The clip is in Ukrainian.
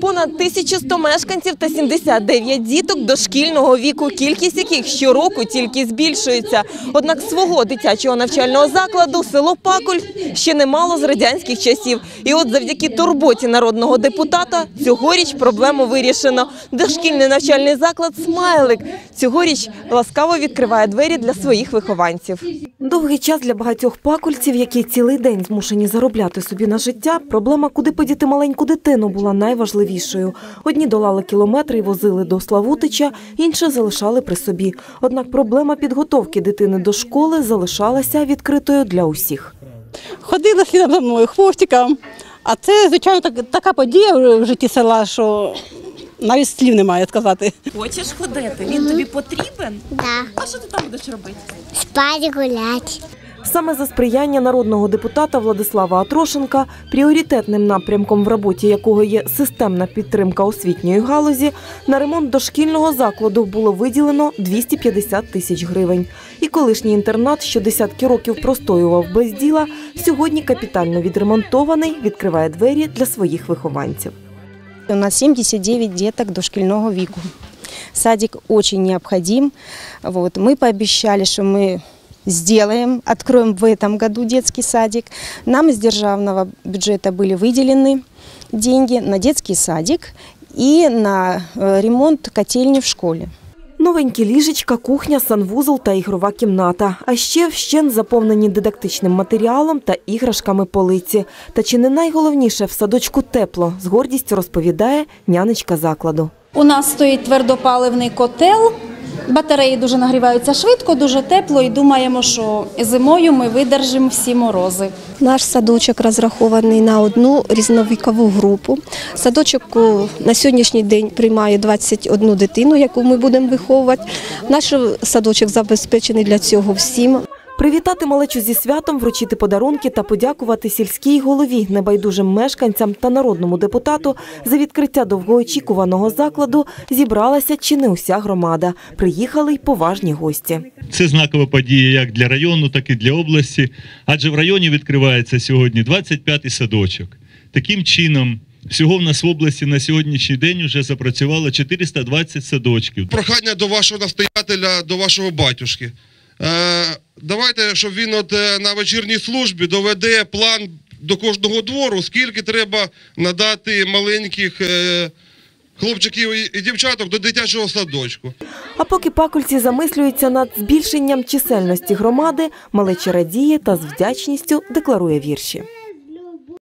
Понад 1100 мешканців та 79 діток дошкільного віку, кількість яких щороку тільки збільшується. Однак свого дитячого навчального закладу село Пакуль ще немало з радянських часів. І от завдяки турботі народного депутата цьогоріч проблему вирішено. Дошкільний навчальний заклад «Смайлик» цьогоріч ласкаво відкриває двері для своїх вихованців. Довгий час для багатьох пакульців, які цілий день змушені заробляти собі на життя, проблема, куди подіти маленьку дитину, була найважливішою. Одні долали кілометри і возили до Славутича, інші залишали при собі. Однак проблема підготовки дитини до школи залишалася відкритою для усіх. Ходила слідом за мною хвостиком. А це, звичайно, так, така подія в житті села, що навіть слів немає сказати. Хочеш ходити? Він тобі потрібен? Да, А що ти там будеш робити? спать гулять. Саме за сприяння народного депутата Владислава Атрошенка, пріоритетним напрямком в роботі якого є системна підтримка освітньої галузі, на ремонт дошкільного закладу було виділено 250 тисяч гривень. І колишній інтернат, що десятки років простоював без діла, сьогодні капітально відремонтований, відкриває двері для своїх вихованців. У нас 79 деток дошкільного віку. Садик очень необходим. Вот. Мы что мы сделаем, откроем в этом году детский садик. Нам из державного бюджета были выделены деньги на детский садик и на э, ремонт котельни в школе. Новенькі ліжечка, кухня, санвузол та ігрова кімната. А ще вщен заповнені дидактичним матеріалом та іграшками полиці. Та чи не найголовніше в садочку тепло, з гордістю розповідає нянечка закладу. У нас стоїть твердопаливний котел. Батареї дуже нагріваються швидко, дуже тепло, і думаємо, що зимою ми видержимо всі морози. Наш садочок розрахований на одну різновікову групу. Садочок на сьогоднішній день приймає 21 дитину, яку ми будемо виховувати. Наш садочок забезпечений для цього всім. Привітати малечу зі святом, вручити подарунки та подякувати сільській голові, небайдужим мешканцям та народному депутату за відкриття довгоочікуваного закладу зібралася чи не уся громада. Приїхали й поважні гості. Це знакова подія як для району, так і для області. Адже в районі відкривається сьогодні 25-й садочок. Таким чином, всього в нас в області на сьогоднішній день вже запрацювало 420 садочків. прохання до вашого настоятеля, до вашого батюшки. Е, давайте, щоб він от е, на вечірній службі доведе план до кожного двору, скільки треба надати маленьких е, хлопчиків і, дівчаток до дитячого садочку. А поки пакульці замислюються над збільшенням чисельності громади, малеча радіє та з вдячністю декларує вірші.